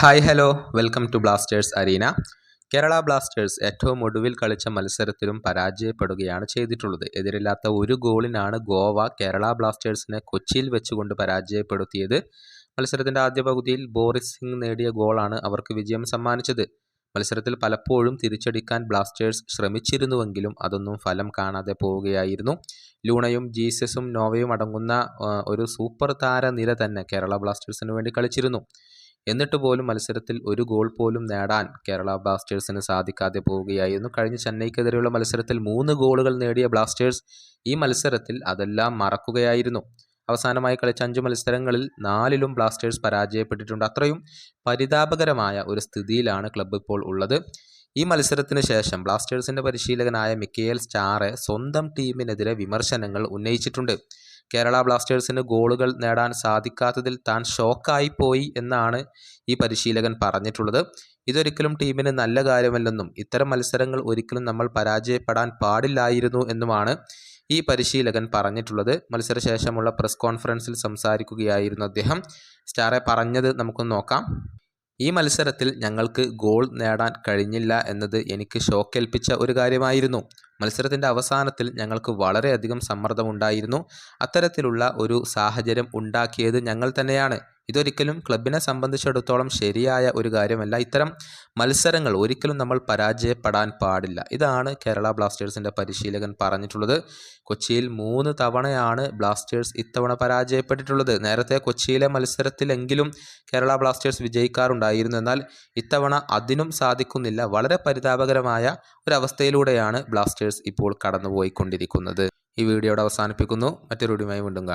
Hi hello welcome to Blasters arena Kerala Blasters ഏറ്റവും ഒടുവിൽ കളിച്ച മത്സരത്തിലും പരാജയപ്പെടുകയാണ് ചെയ്തിട്ടുള്ളത്. എതിരില്ലാത്ത ഒരു ഗോളിനാണ് ഗോവ കേരള ബ്ലാസ്റ്റേഴ്സിനെ കൊച്ചിയിൽ വെച്ചുകൊണ്ട് പരാജയപ്പെടുത്തിയത്. മത്സരത്തിന്റെ ആദ്യ പകുതിയിൽ ബോറിസ് സിംഗ് നേടിയ ഗോളാണ് അവർക്ക് വിജയം സമ്മാനിച്ചത്. മത്സരത്തിൽ പലപ്പോഴും തിരിച്ചടിക്കാൻ ബ്ലാസ്റ്റേഴ്സ് ശ്രമിച്ചിരുന്നുവെങ്കിലും അതൊന്നും ഫലം കാണാതെ പോവുകയായിരുന്നു. ലൂണയും ജീസസും നോവയും അടങ്ങുന്ന ഒരു സൂപ്പർ താരനിര തന്നെ കേരള ബ്ലാസ്റ്റേഴ്സിന് വേണ്ടി കളിച്ചിരുന്നു. എന്നിട്ട് പോലും മത്സരത്തിൽ ഒരു ഗോൾ പോലും നേടാൻ കേരള ബ്ലാസ്റ്റേഴ്സിന് സാധിക്കാതെ പോവുകയായിരുന്നു. കഴിഞ്ഞ ചെന്നൈക്കെതിരെയുള്ള മത്സരത്തിൽ മൂന്ന് ഗോളുകൾ നേടിയ ബ്ലാസ്റ്റേഴ്സ് ഈ മത്സരത്തിൽ അതെല്ലാം മറക്കുകയായിരുന്നു. അവസാനമായി കളിച്ച അഞ്ച് മത്സരങ്ങളിൽ നാലിലും ബ്ലാസ്റ്റേഴ്സ് പരാജയപ്പെട്ടിട്ടുണ്ട്. അത്രയും പരിതാപകരമായ ഒരു സ്ഥിതിയിലാണ് ക്ലബ്ബ് ഇപ്പോൾ ഉള്ളത്. ഈ മത്സരത്തിന് ശേഷം ബ്ലാസ്റ്റേഴ്സിന്റെ പരിശീലകനായ മിക്കേൽ സ്റ്റാറെ സ്വന്തം ടീമിനെതിരെ വിമർശനങ്ങൾ ഉന്നയിച്ചിട്ടുണ്ട്. കേരള ബ്ലാസ്റ്റേഴ്സിന് ഗോളുകൾ നേടാൻ സാധിക്കാത്തതിൽ താൻ ഷോക്കായി പോയി എന്നാണ് ഈ പരിശീലകൻ പറഞ്ഞിട്ടുള്ളത്. ഇതൊരിക്കലും ടീമിന് നല്ല കാര്യമല്ലെന്നും ഇത്തരം മത്സരങ്ങൾ ഒരിക്കലും നമ്മൾ പരാജയപ്പെടാൻ പാടില്ലായിരുന്നു എന്നുമാണ് ഈ പരിശീലകൻ പറഞ്ഞിട്ടുള്ളത്. മത്സരശേഷമുള്ള പ്രസ് കോൺഫറൻസിൽ സംസാരിക്കുകയായിരുന്നു അദ്ദേഹം. സ്റ്റാറെ പറഞ്ഞത് നമുക്കൊന്ന് നോക്കാം. ഈ മത്സരത്തിൽ ഞങ്ങൾക്ക് ഗോൾ നേടാൻ കഴിഞ്ഞില്ല എന്നത് എനിക്ക് ഷോക്കേൽപ്പിച്ച ഒരു കാര്യമായിരുന്നു. മത്സരത്തിന്റെ അവസാനത്തിൽ ഞങ്ങൾക്ക് വളരെയധികം സമ്മർദ്ദമുണ്ടായിരുന്നു. അത്തരത്തിലുള്ള ഒരു സാഹചര്യം ഉണ്ടാക്കിയത് ഞങ്ങൾ തന്നെയാണ്. ഇതൊരിക്കലും ക്ലബിനെ സംബന്ധിച്ചിടത്തോളം ശരിയായ ഒരു കാര്യമല്ല. ഇത്തരം മത്സരങ്ങൾ ഒരിക്കലും നമ്മൾ പരാജയപ്പെടാൻ പാടില്ല. ഇതാണ് കേരള ബ്ലാസ്റ്റേഴ്സിന്റെ പരിശീലകൻ പറഞ്ഞിട്ടുള്ളത്. കൊച്ചിയിൽ മൂന്ന് തവണയാണ് ബ്ലാസ്റ്റേഴ്സ് ഇത്തവണ പരാജയപ്പെട്ടിട്ടുള്ളത്. നേരത്തെ കൊച്ചിയിലെ മത്സരത്തിലെങ്കിലും കേരള ബ്ലാസ്റ്റേഴ്സ് വിജയിക്കാറുണ്ടായിരുന്നു. എന്നാൽ ഇത്തവണ അതിനും സാധിക്കുന്നില്ല. വളരെ പരിതാപകരമായ ഒരവസ്ഥയിലൂടെയാണ് ബ്ലാസ്റ്റേഴ്സ് ഇപ്പോൾ കടന്നുപോയിക്കൊണ്ടിരിക്കുന്നത്. ഈ വീഡിയോയുടെ അവസാനിപ്പിക്കുന്നു. മറ്റൊരു വീഡിയോയുമായി വീണ്ടും കാണാം.